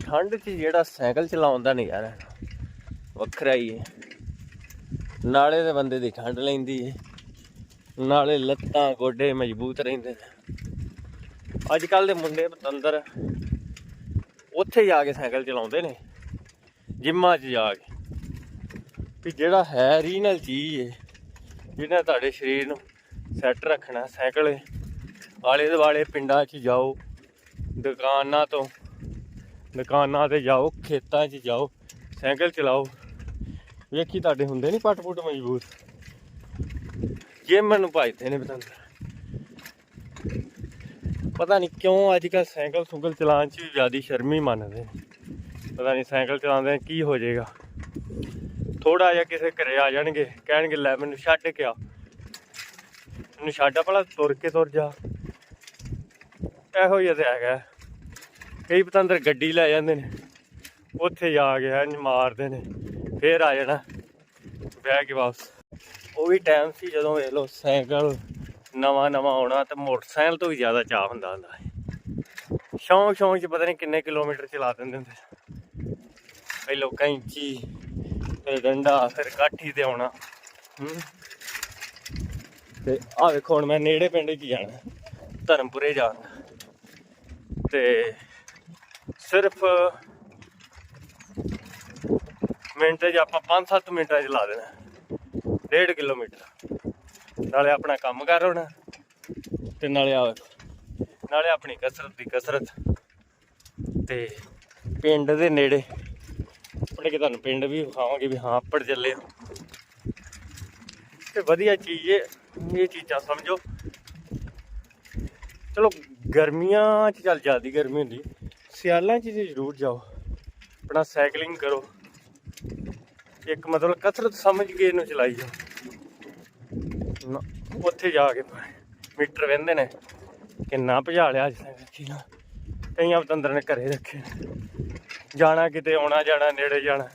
ਠੰਡ 'ਚ ਜਿਹੜਾ ਸਾਈਕਲ ਚਲਾਉਣ ਦਾ ਨਜ਼ਾਰਾ ਵੱਖਰਾ ਹੀ ਹੈ। ਨਾਲੇ ਦੇ ਬੰਦੇ ਦੀ ਠੰਡ ਲੈਂਦੀ ਹੈ। ਨਾਲੇ ਲੱਤਾਂ, ਗੋਡੇ ਮਜ਼ਬੂਤ ਰਹਿੰਦੇ ਨੇ। ਅੱਜ ਕੱਲ ਦੇ ਮੁੰਡੇ ਪਤੰਦਰ ਉੱਥੇ ਜਾ ਕੇ ਸਾਈਕਲ ਚਲਾਉਂਦੇ ਨੇ, ਜਿੰਮਾਂ 'ਚ ਜਾ ਕੇ। ਵੀ ਜਿਹੜਾ ਹੈ ਰੀਨਲ ਚੀਜ਼ ਹੈ, ਜਿਹਨੇ ਤੁਹਾਡੇ ਸਰੀਰ ਨੂੰ ਸੈੱਟ ਰੱਖਣਾ, ਸਾਈਕਲ ਆਲੇ ਦੁਆਲੇ ਪਿੰਡਾਂ 'ਚ ਜਾਓ, ਦੁਕਾਨਾਂ ਤੋਂ ਦੁਕਾਨਾਂ ਤੇ ਜਾਓ, ਖੇਤਾਂ 'ਚ ਜਾਓ, ਸਾਈਕਲ ਚਲਾਓ। ਵੇਖੀ ਤੁਹਾਡੇ ਹੁੰਦੇ ਨਹੀਂ ਪੱਟ ਪੁੱਟ ਮਜ਼ਬੂਤ? ਜੇ ਮੈਨੂੰ ਭਜਦੇ ਨੇ ਪਤੰਦਰ ਪਤਾ ਨਹੀਂ ਕਿਉਂ ਅੱਜ ਕੱਲ ਸਾਈਕਲ ਸੁੰਗਲ ਚਲਾਉਣ 'ਚ ਵੀ ਜ਼ਿਆਦਾ ਸ਼ਰਮੀ ਮੰਨਦੇ ਨੇ। ਪਤਾ ਨਹੀਂ ਸਾਈਕਲ ਚਲਾਉਂਦੇ ਕੀ ਹੋ ਜਾਏਗਾ। ਥੋੜਾ ਜਿਹਾ ਕਿਸੇ ਘਰੇ ਆ ਜਾਣਗੇ, ਕਹਿਣਗੇ, ਲੈ ਮੈਨੂੰ ਛੱਡ ਕੇ ਆ। ਮੈਨੂੰ ਛੱਡ ਆ, ਭਲਾ ਤੁਰ ਕੇ ਤੁਰ ਜਾ। ਇਹੋ ਜਿਹਾ ਤੇ ਹੈਗਾ। ਕਈ ਪਤੰਦਰ ਗੱਡੀ ਲੈ ਜਾਂਦੇ ਨੇ। ਉੱਥੇ ਜਾ ਕੇ ਇੰਜ ਮਾਰਦੇ ਨੇ, ਫੇਰ ਆ ਜਾਣਾ, ਬਹਿ ਕੇ ਵਾਪਸ। ਉਹ ਵੀ ਟਾਈਮ ਸੀ ਜਦੋਂ ਵੇਖ ਲਓ ਸਾਈਕਲ ਨਵਾਂ ਨਵਾਂ ਆਉਣਾ ਤੇ ਮੋਟਰਸਾਈਕਲ ਤੋਂ ਵੀ ਜ਼ਿਆਦਾ ਚਾਹ ਹੁੰਦਾ ਹੁੰਦਾ ਸੀ। ਸ਼ੌਂਕ ਸ਼ੌਂਕ ਚ ਪਤਾ ਨਹੀਂ ਕਿੰਨੇ ਕਿਲੋਮੀਟਰ ਚਲਾ ਦਿੰਦੇ ਹੁੰਦੇ ਕਈ ਲੋਕਾਂ ਇੰਚੀ ਫਿਰ ਡੰਡਾ ਫਿਰ ਕਾਠੀ ਤੇ ਆਉਣਾ। ਹੂੰ। ਤੇ ਆ ਵੇਖੋ ਹੁਣ ਮੈਂ ਨੇੜੇ ਪਿੰਡ 'ਚ ਜਾਣਾ, ਧਰਮਪੁਰੇ ਜਾਣਾ। ਤੇ ਸਿਰਫ ਮਿੰਟ 'ਚ ਆਪਾਂ 5-7 ਮਿੰਟਾਂ 'ਚ ਲਾ ਦੇਣਾ। 1.5 ਕਿਲੋਮੀਟਰ। ਨਾਲੇ ਆਪਣਾ ਕੰਮ ਕਰ ਹੋਣਾ ਤੇ ਨਾਲੇ ਆ ਨਾਲੇ ਆਪਣੀ ਕਸਰਤ ਦੀ ਕਸਰਤ। ਤੇ ਪਿੰਡ ਦੇ ਨੇੜੇ, ਆਪਣੇ ਕਿ ਤੁਹਾਨੂੰ ਪਿੰਡ ਵੀ ਵਿਖਾਵਾਂਗੇ ਵੀ ਹਾਂ ਪੜ ਚੱਲੇ ਆ। ਤੇ ਵਧੀਆ ਚੀਜ਼ ਹੈ ਇਹ ਚੀਜ਼ਾਂ ਸਮਝੋ। ਚਲੋ ਗਰਮੀਆਂ 'ਚ ਚੱਲ ਜਾਂਦੀ ਗਰਮੀ ਹੁੰਦੀ। ਸਿਆਲਾਂ 'ਚ ਜੀ ਜ਼ਰੂਰ ਜਾਓ। ਆਪਣਾ ਸਾਈਕਲਿੰਗ ਕਰੋ। ਇੱਕ ਮਤਲਬ ਕਸਰਤ ਸਮਝ ਕੇ ਇਹਨੂੰ ਚਲਾਈ ਜਾਓ। ਉੱਥੇ ਜਾ ਕੇ ਮੀਟਰ ਵਹਿੰਦੇ ਨੇ ਕਿੰਨਾ ਭਜਾ ਲਿਆ ਅੱਜ ਤੱਕ ਕੀ ਨਾ। ਕਈਆਂ ਪਤੰਦਰ ਨੇ ਘਰੇ ਰੱਖੇ। ਜਾਣਾ ਕਿਤੇ ਆਉਣਾ ਜਾਣਾ ਨੇੜੇ ਜਾਣਾ।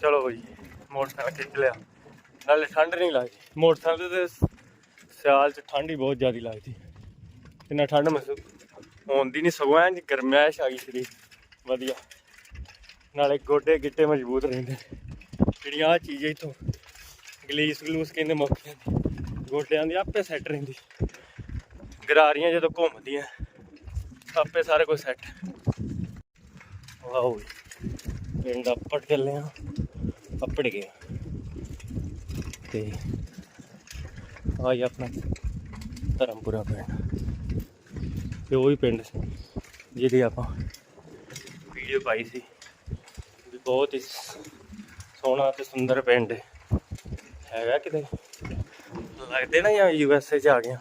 ਚਲੋ ਬਈ ਮੋਟਰਸਾਈਕਲ ਖਿੱਚ ਲਿਆ। ਨਾਲੇ ਠੰਡ ਨਹੀਂ ਲੱਗਦੀ। ਮੋਟਰਸਾਈਕਲ ਤੇ ਸਿਆਲ ਚ ਠੰਡ ਹੀ ਬਹੁਤ ਜ਼ਿਆਦਾ ਲੱਗਦੀ। ਇੰਨਾ ਠੰਡ ਮਹਿਸੂਸ ਹੁੰਦੀ ਨਹੀਂ ਸਗੋਂ, ਐਂ ਗਰਮੈਸ਼ ਆ ਗਈ ਸਰੀਰ ਵਧੀਆ। ਨਾਲੇ ਗੋਡੇ ਗਿੱਟੇ ਮਜ਼ਬੂਤ ਰਹਿੰਦੇ ਨੇ। ਜਿਹੜੀਆਂ ਆ ਚੀਜ਼ ਇਥੋਂ ਗਲੀਸ ਗਲੂਸ ਕਹਿੰਦੇ ਮੌਕਿਆਂ ਦੀ ਗੋਡਿਆਂ ਦੀ ਆਪੇ ਸੈੱਟ ਰਹਿੰਦੀ। ਗਰਾਰੀਆਂ ਜਦੋਂ ਘੁੰਮਦੀਆਂ, ਆਪੇ ਸਾਰੇ ਕੁਝ ਸੈੱਟ ਵਾਓ ਪਿੰਡ ਅੱਪੜ ਚੱਲੇ ਆ ਅੱਪੜ ਗਏ ਤੇ ਆਈ ਆਪਣਾ ਧਰਮਪੁਰਾ ਪਿੰਡ। ਤੇ ਉਹ ਹੀ ਪਿੰਡ ਸੀ, ਜਿਹਦੀ ਆਪਾਂ ਵੀਡੀਓ ਪਾਈ ਸੀ। ਵੀ ਬਹੁਤ ਹੀ ਸੋਹਣਾ ਤੇ ਸੁੰਦਰ ਪਿੰਡ ਹੈਗਾ ਕਿਤੇ? ਲੱਗਦੇ ਨਾ ਜਾਂ ਯੂ ਐਸ ਏ ਚ ਆ ਗਿਆ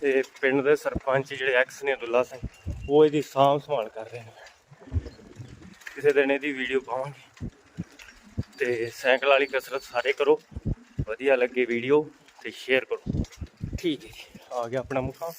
ਤੇ ਪਿੰਡ ਦੇ ਸਰਪੰਚ ਜਿਹੜੇ ਐਕਸ ਨੇ ਅਬਦੁੱਲਾ ਸਿੰਘ, ਉਹ ਇਹਦੀ ਸਾਂਭ ਸੰਭਾਲ ਕਰ ਰਹੇ ਨੇ। ਕਿਸੇ ਦਿਨ ਇਹਦੀ ਵੀਡੀਓ ਪਾਵਾਂਗੇ। ਤੇ ਸਾਈਕਲ ਵਾਲੀ ਕਸਰਤ ਸਾਰੇ ਕਰੋ। ਵਧੀਆ ਲੱਗੇ ਵੀਡੀਓ ਤੇ ਸ਼ੇਅਰ ਕਰੋ। ਠੀਕ ਹੈ ਜੀ, ਆ ਗਿਆ ਆਪਣਾ ਮੁਖਾ